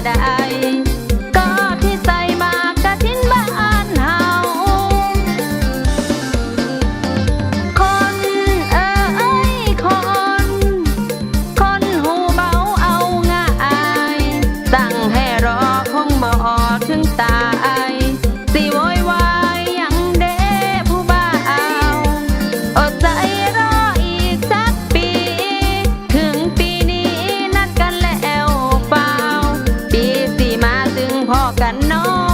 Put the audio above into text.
da กันน้อง